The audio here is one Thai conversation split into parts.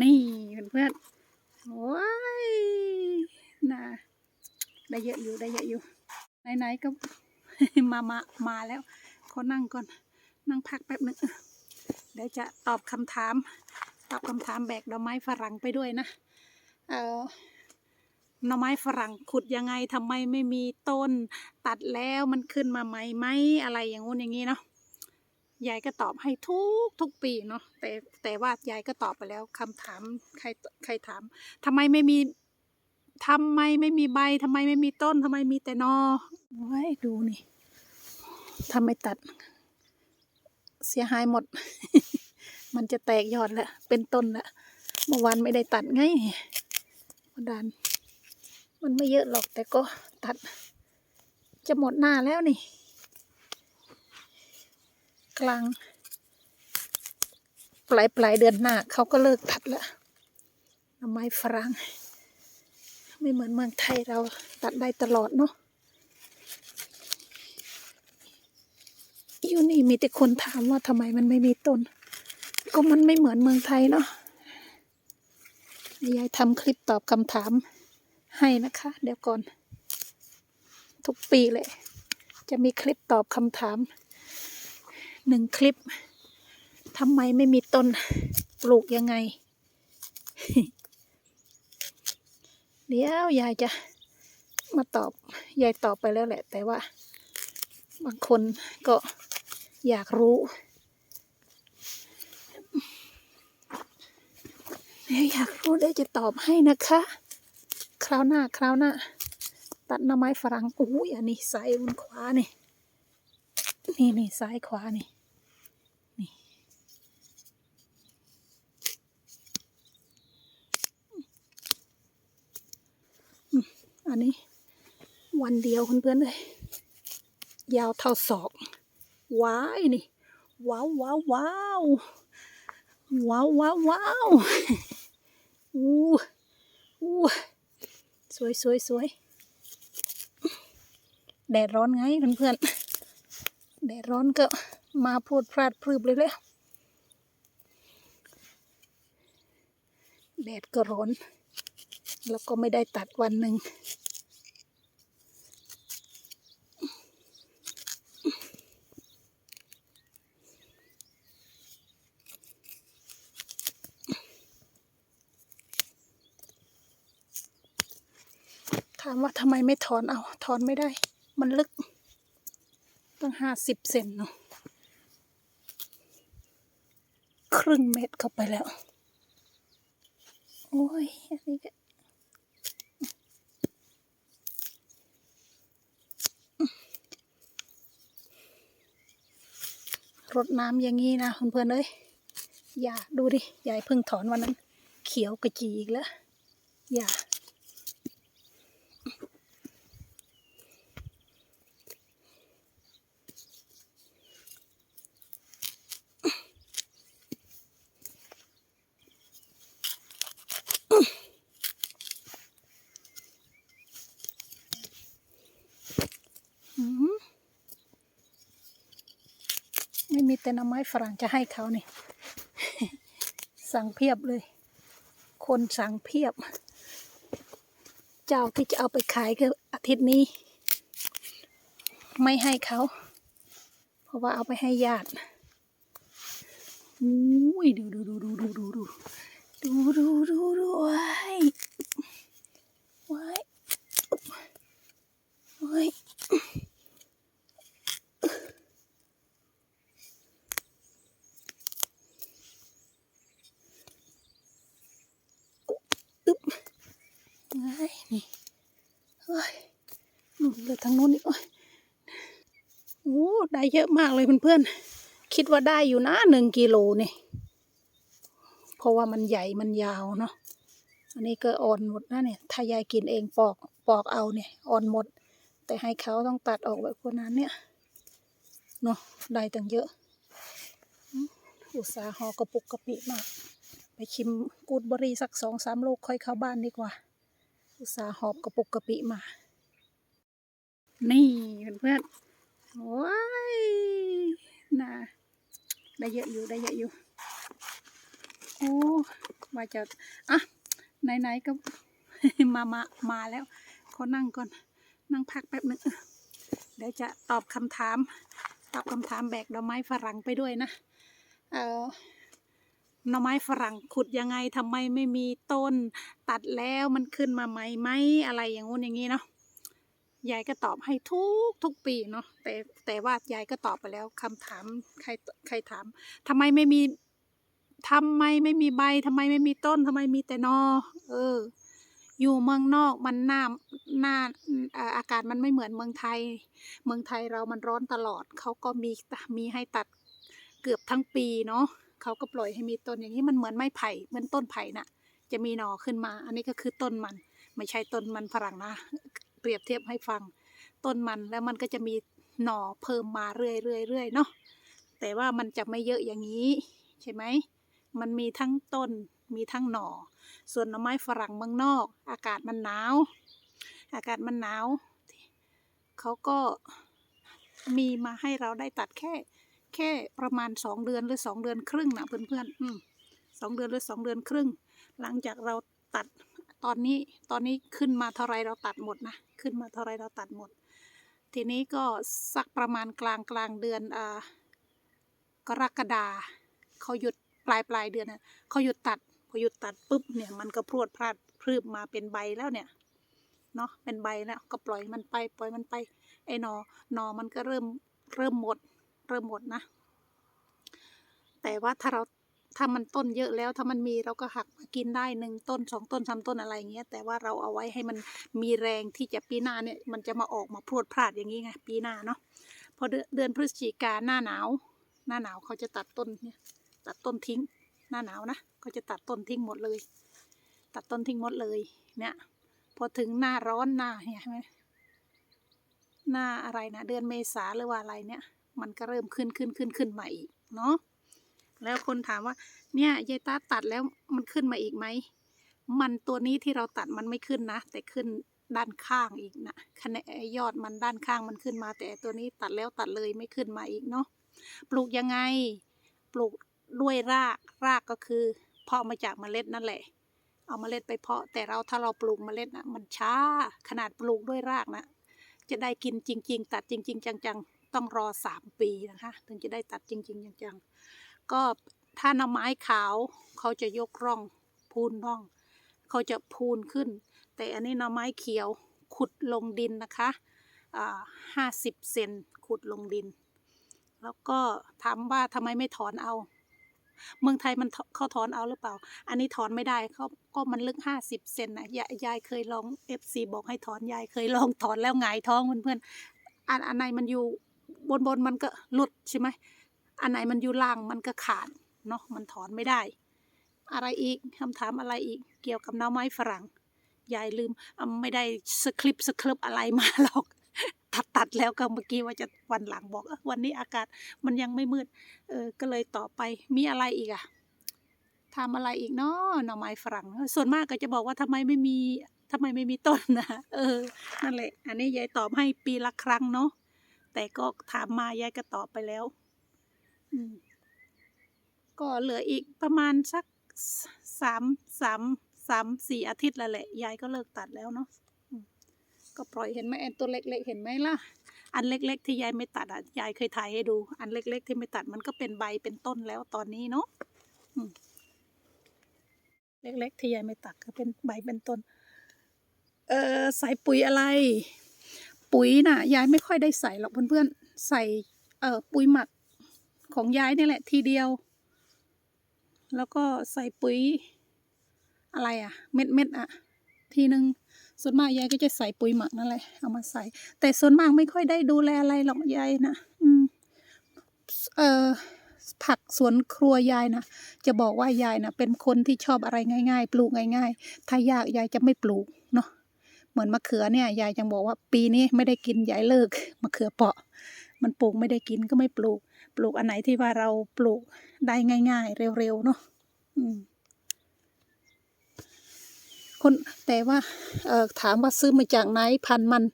นี่เพื่อนๆโอ้ยน่าได้เยอะอยู่ได้เยอะอยู่ไหนๆก็มามามาแล้วขอนั่งก่อน นั่งพักแป๊บหนึงเดี๋ยวจะตอบคำถาม ตอบคำถามแบกดอกไม้ฝรั่งไปด้วยนะ เอ่อหน่อไม้ฝรั่งขุดยังไงทำไมไม่มีต้น ตัดแล้วมันขึ้นมาใหม่ไหมอะไรอย่างงู้นอย่างนี้เนาะ ยายก็ตอบให้ทุกทุกปีเนาะแต่แต่ว่ายายก็ตอบไปแล้วคำถามใครใครถามทำไมไม่มีทำไมไม่มีใบทำไมไม่มีต้นทำไมมีแต่นอไว้ดูนี่ทำไมตัด เสียหายหมด มันจะแตกยอดแล้วเป็นต้นล้วเมื่อวานไม่ได้ตัดไงกระดาน มันไม่เยอะหรอกแต่ก็ตัด จะหมดหน้าแล้วนี่ กลาง ปลายปลายเดือนหน้าเขาก็เลิกตัดละหน่อไม้ฝรั่งไม่เหมือนเมืองไทยเราตัดได้ตลอดเนาะอยู่นี่มีแต่คนถามว่าทำไมมันไม่มีต้น ก็มันไม่เหมือนเมืองไทยเนาะยายทำคลิปตอบคำถามให้นะคะ เดี๋ยวก่อน ทุกปีเลย จะมีคลิปตอบคำถาม หนึ่งคลิปทำไมไม่มีต้นปลูกยังไง เดี๋ยวยายจะมาตอบ ยายตอบไปแล้วแหละ แต่ว่า บางคนก็อยากรู้เดี๋ยวอยากรู้เดี๋ยวจะตอบให้นะคะ คราวหน้า คราวหน้า ตัดหน่อไม้ฝรั่งอุ้ยอันนี้ซ้ายบนขวานี่ นี่นี่ซ้ายขวานี่ อืมอันนี้ วันเดียวเพื่อนๆเลยยาวเท่าศอกว้ายนี่ว้าวว้าวว้าวว้าวว้าวว้าวอู้อู้สวยสวยสวยแดดร้อนไงเพื่อนๆแดดร้อนก็มาพูดพลาดพรืบเลยเลยแดดก็ร้อน แล้วก็ไม่ได้ตัดวันหนึ่งามว่าทำไมไม่ถอนเอาถอนไม่ได้ มันลึก ตั้งห้าสิบเซนเนาะครึ่งเม็ดเข้าไปแล้ว โอ้ย อันนี้ก็รดน้ำอย่างนี้นะเพื่อนๆเอ้ยอย่าดูดิยายเพิ่งถอนวันนั้น เขียวกระจีอีกแล้วอย่า ไม่มีแต่หน้ำไม้ฝรั่งจะให้เขานี่ สั่งเพียบเลย คนสั่งเพียบ เจ้าที่จะเอาไปขายก็อาทิตย์นี้ ไม่ให้เขา เพราะว่าเอาไปให้ญาติอุ้ยดูดูดูดูดูดู ดูดูดูดูดูว้ายว้ายว้ายไงนี่เฮ้ยนู่นเหลือทางนู้นอีกโอ้ยโอ้ได้เยอะมากเลยเพื่อนๆ คิดว่าได้อยู่นะหนึ่งกิโลนี่ เพราะว่ามันใหญ่มันยาวเนาะอันนี้ก็อ่อนหมดนะเนี่ย ถ้ายายกินเองปอกปอกเอาเนี่ยอ่อนหมด แต่ให้เขาต้องตัดออกแบบพวกนั้นเนี่ยเนาะได้ตั้งเยอะ อุตสาหอกระปุกกระปิมาก ไปชิมกูดบรีสักสองสามโลกค่อยเข้าบ้านดีกว่า อุตสาหอบกระปุกกระปิมา นี่เพื่อนๆโอ้ยน่าได้เยอะอยู่ได้เยอะอยู่ โอ้ว่าจะอะไหนๆก็มามามาแล้วขอนั่งก่อนนั่งพักแป๊บหนึงเดี๋ยวจะตอบคำถาม ตอบคำถามแบกดอกไม้ฝรั่งไปด้วยนะเออหน่อไม้ฝรั่งขุดยังไงทำไมไม่มีต้น ตัดแล้วมันขึ้นมาใหม่ไหมอะไรอย่างงู้นอย่างนี้เนาะยายก็ตอบให้ทุกทุกปีเนาะแต่แต่ว่ายายก็ตอบไปแล้วคำถามใครใครถามทำไมไม่มี ทำไมไม่มีใบทำไมไม่มีต้นทำไมมีแต่นอ เออ อยู่เมืองนอกมันหน้าหน้าอากาศมันไม่เหมือนเมืองไทย เมืองไทยเรามันร้อนตลอด เขาก็มีมีให้ตัดเกือบทั้งปีเนาะเขาก็ปล่อยให้มีต้นอย่างนี้มันเหมือนไม้ไผ่เหมือนต้นไผ่น่ะ จะมีหน่อขึ้นมา อันนี้ก็คือต้นมัน ไม่ใช่ต้นมันฝรั่งนะ เปรียบเทียบให้ฟัง ต้นมันแล้วมันก็จะมีหน่อเพิ่มมาเรื่อยเรื่อยเรื่อยเนาะแต่ว่ามันจะไม่เยอะอย่างนี้ ใช่ไหม มันมีทั้งต้นมีทั้งหน่อ ส่วนหน่อไม้ฝรั่งเมืองนอก อากาศมันหนาว อากาศมันหนาว เขาก็มีมาให้เราได้ตัดแค่ แค่ประมาณสองเดือนหรือสองเดือนครึ่งนะเพื่อนๆอืมสองเดือนหรือสองเดือนครึ่ง หลังจากเราตัดตอนนี้ตอนนี้ขึ้นมาเท่าไรเราตัดหมดนะ ขึ้นมาเท่าไรเราตัดหมด ทีนี้ก็สักประมาณกลางกลางเดือนอ่ากรกฎาเขาหยุด ปลายปลายเดือนนะเขาหยุดตัดพอหยุดตัดปุ๊บเนี่ยมันก็พรวดพลาดพรืบมาเป็นใบแล้วเนี่ยเนาะเป็นใบแล้วก็ปล่อยมันไป ปล่อยมันไป ไอ้หนอหนอมันก็เริ่มเริ่มหมด เริ่มหมดนะ แต่ว่าถ้าเราถ้ามันต้นเยอะแล้วถ้ามันมีเราก็หักมากินได้หนึ่งต้นสองต้นสามต้นอะไรอย่างเงี้ยแต่ว่าเราเอาไว้ให้มันมีแรงที่จะปีหน้าเนี่ยมันจะมาออกมาพรวดพลาดอย่างนี้ไงปีหน้าเนาะพอเดือนพฤศจิกาหน้าหนาว หน้าหนาวเขาจะตัดต้นเนี่ย ตัดต้นทิ้ง หน้าหนาวนะเขาจะตัดต้นทิ้งหมดเลย ตัดต้นทิ้งหมดเลย เนี่ย พอถึงหน้าร้อนหน้าเนี่ยใช่ไหมหน้าอะไรนะเดือนเมษาหรือว่าอะไรเนี่ย มันก็เริ่มขึ้นขึ้นขึ้นขึ้นมาอีกเนาะแล้วคนถามว่า เนี่ยยายตาตัดแล้วมันขึ้นมาอีกไหมมันตัวนี้ที่เราตัดมันไม่ขึ้นนะ แต่ขึ้นด้านข้างอีกนะคะแนนยอดมันด้านข้างมันขึ้นมา แต่ตัวนี้ตัดแล้วตัดเลยไม่ขึ้นมาอีกเนาะปลูกยังไง ปลูก ด้วยรากรากก็คือเพาะมาจากเมล็ดนั่นแหละ เอาเมล็ดไปเพาะ แต่เราถ้าเราปลูกเมล็ดนะมันช้าขนาดปลูกด้วยรากนะ จะได้กินจริง ๆ ตัดจริง ๆ จังๆ ต้องรอสามปีนะคะ ถึงจะได้ตัดจริง ๆ จังๆ ก็ถ้าหน่อไม้ขาวเขาจะยกร่องพูนร่อง เขาจะพูนขึ้น แต่อันนี้หน่อไม้เขียวขุดลงดินนะคะห้าสิบเซนขุดลงดิน แล้วก็ถามว่าทำไมไม่ถอนเอา เมืองไทยมันเขาถอนเอาหรือเปล่า อันนี้ถอนไม่ได้เขาก็มันลึกห้าสิบเซนนะยายยายเคยลองเอฟซีบอกให้ถอนยายเคยลองถอนแล้วหงายท้องเพื่อนๆอันอันไหนมันอยู่บนบนมันก็หลุดใช่ไหมอันไหนมันอยู่ล่างมันก็ขาดเนาะมันถอนไม่ได้ อะไรอีกคำถามอะไรอีกเกี่ยวกับน้ำไม้ฝรั่งยายลืมไม่ได้สคริปต์สคริปต์อะไรมาหรอก ตัดตัดแล้วก็เมื่อกี้ว่าจะวันหลังบอกอวันนี้อากาศมันยังไม่มืด เออก็เลยต่อไปมีอะไรอีกอะทำอะไรอีกเนาะหน่อไม้ฝรั่ง ส่วนมากก็จะบอกว่าทำไมไม่มีทำไมไม่มีต้นนะเออ นั่นแหละ อันนี้ยายตอบให้ปีละครั้งเนาะแต่ก็ถามมายายก็ตอบไปแล้ว อืมก็เหลืออีกประมาณสักสามสามสามสี่อาทิตย์ล้วแหละ ยายก็เลิกตัดแล้วเนาะ ก็ปล่อยเห็นไหมไอ้ตัวเล็กๆ เห็นไหมล่ะ อันเล็กๆ ที่ยายไม่ตัดอะยายเคยถ่ายให้ดู อันเล็กๆ ที่ไม่ตัดมันก็เป็นใบเป็นต้นแล้วตอนนี้เนาะเล็กๆ ที่ยายไม่ตัดก็เป็นใบเป็นต้น เออใส่ปุ๋ยอะไร ปุ๋ยน่ะยายไม่ค่อยได้ใส่หรอกเพื่อนๆ ใส่เอ่อปุ๋ยหมักของยายนี่แหละทีเดียว แล้วก็ใส่ปุ๋ยอะไรอะเม็ดเม็ดๆอะทีหนึ่ง ส่วนมากยายก็จะใส่ปุ๋ยหมักนั่นแหละเอามาใส่ แต่ส่วนมากไม่ค่อยได้ดูแลอะไรหรอกยายนะอืมเอ่อผักสวนครัวยายนะจะบอกว่ายายนะเป็นคนที่ชอบอะไรง่าย ๆ ปลูกง่าย ๆ ถ้ายากยายจะไม่ปลูกเนาะเหมือนมะเขือเนี่ยยายยังบอกว่าปีนี้ไม่ได้กินยายเลิกมะเขือเปาะ มันปลูกไม่ได้กินก็ไม่ปลูก ปลูกอันไหนที่ว่าเราปลูกได้ง่าย ๆ เร็วๆเนาะอืม คนแต่ว่าถามว่าซื้อมาจากไหนพันมัน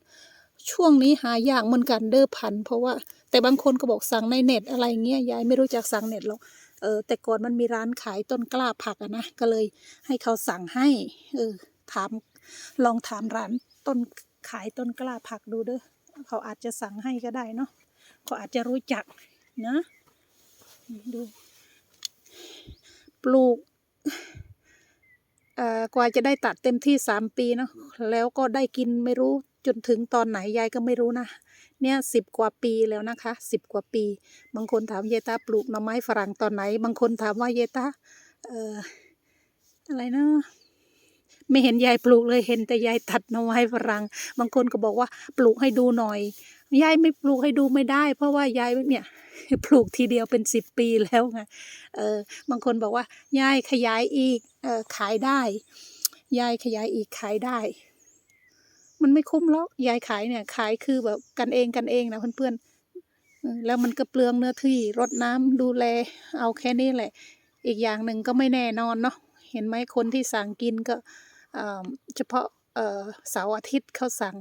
ช่วงนี้หายากเหมือนกันเด้อพัน เพราะว่าแต่บางคนก็บอกสั่งในเน็ตอะไรเงี้ยยายไม่รู้จักสั่งเน็ตหรอกเออแต่ก่อนมันมีร้านขายต้นกล้าผักอะนะก็เลยให้เขาสั่งให้เออถามลองถามร้านต้นขายต้นกล้าผักดูเด้อเขาอาจจะสั่งให้ก็ได้เนาะเขาอาจจะรู้จักนะดู ปลูก กว่าจะได้ตัดเต็มที่สามปีเนาะแล้วก็ได้กินไม่รู้จนถึงตอนไหนยายก็ไม่รู้นะ เนี่ยสิบกว่าปีแล้วนะคะสิบกว่าปี บางคนถามเยตาปลูกหน่อไม้ฝรั่งตอนไหน บางคนถามว่าเยตาเอ่ออะไรนะไม่เห็นยายปลูกเลยเห็นแต่ยายตัดหน่อไม้ฝรั่งบางคนก็บอกว่าปลูกให้ดูหน่อย ยายไม่ปลูกให้ดูไม่ได้ เพราะว่ายายเนี่ยปลูกทีเดียวเป็นสิบปีแล้วไงเออบางคนบอกว่ายายขยายอีกเออขายได้ ยายขยายอีกขายได้ มันไม่คุ้มหรอกยายขายเนี่ย ขายคือแบบกันเองกันเองนะเพื่อนๆแล้วมันก็เปลืองเนื้อที่รดน้ำดูแล เอาแค่นี้แหละ อีกอย่างหนึ่งก็ไม่แน่นอนเนาะเห็นไหมคนที่สั่งกินก็เฉพาะเอ่อเสาร์อาทิตย์เขาสั่ง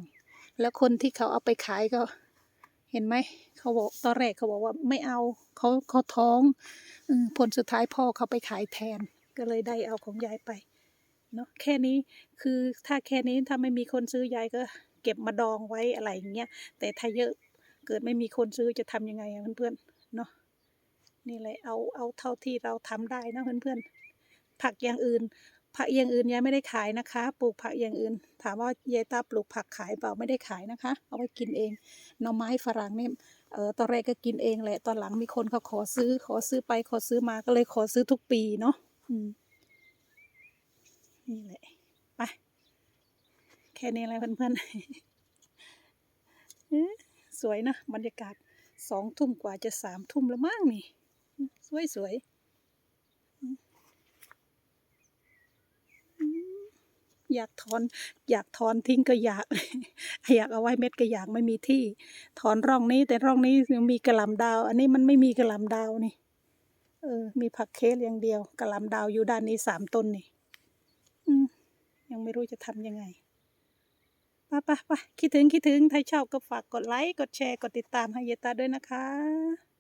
แล้วคนที่เขาเอาไปขายก็ เห็นไหมเขาบอกตอนแรกเขาบอกว่าไม่เอาเขาเขาท้องอผลสุดท้ายพ่อเขาไปขายแทน ก็เลยได้เอาของยายไปเนาะแค่นี้คือถ้าแค่นี้ถ้าไม่มีคนซื้อยายก็เก็บมาดองไว้อะไรอย่างเงี้ยแต่ถ้าเยอะเกิดไม่มีคนซื้อจะทำยังไงอะเพื่อนๆเนาะนี่แหละเอาเอาเท่าที่เราทำได้นะเพื่อนๆผักอย่างอื่น ผักอย่างอื่นยายไม่ได้ขายนะคะ ปลูกผักอย่างอื่น ถามว่ายายตาปลูกผักขายเปล่าไม่ได้ขายนะคะ เอาไว้กินเองหน่อไม้ฝรั่งเนี่ยเออตอนแรกก็กินเองแหละตอนหลังมีคนเขาขอซื้อ ขอซื้อไปขอซื้อมาก็เลยขอซื้อทุกปีเนาะอืมนี่แหละไปแค่นี้แหละเพื่อนๆสวยนะบรรยากาศสองทุ่มกว่าจะสามทุ่มแล้วมั้งนี่ สวยสวยๆอืมอืม อยากถอน อยากถอนทิ้งก็อยากอยากเอาไว้เม็ดก็อยากไม่มีที่ ถอนร่องนี้ แต่ร่องนี้ยังมีกระหลำดาว อันนี้มันไม่มีกระหลำดาวนี่ เออ มีผักเคสอย่างเดียวกระหลำดาวอยู่ด้านนี้สามต้นนี่ยังไม่รู้จะทำยังไงไปไปไปคิดถึงคิดถึง ถ้าชอบก็ฝากกดไลค์ กดแชร์ กดติดตามให้เยตาด้วยนะคะ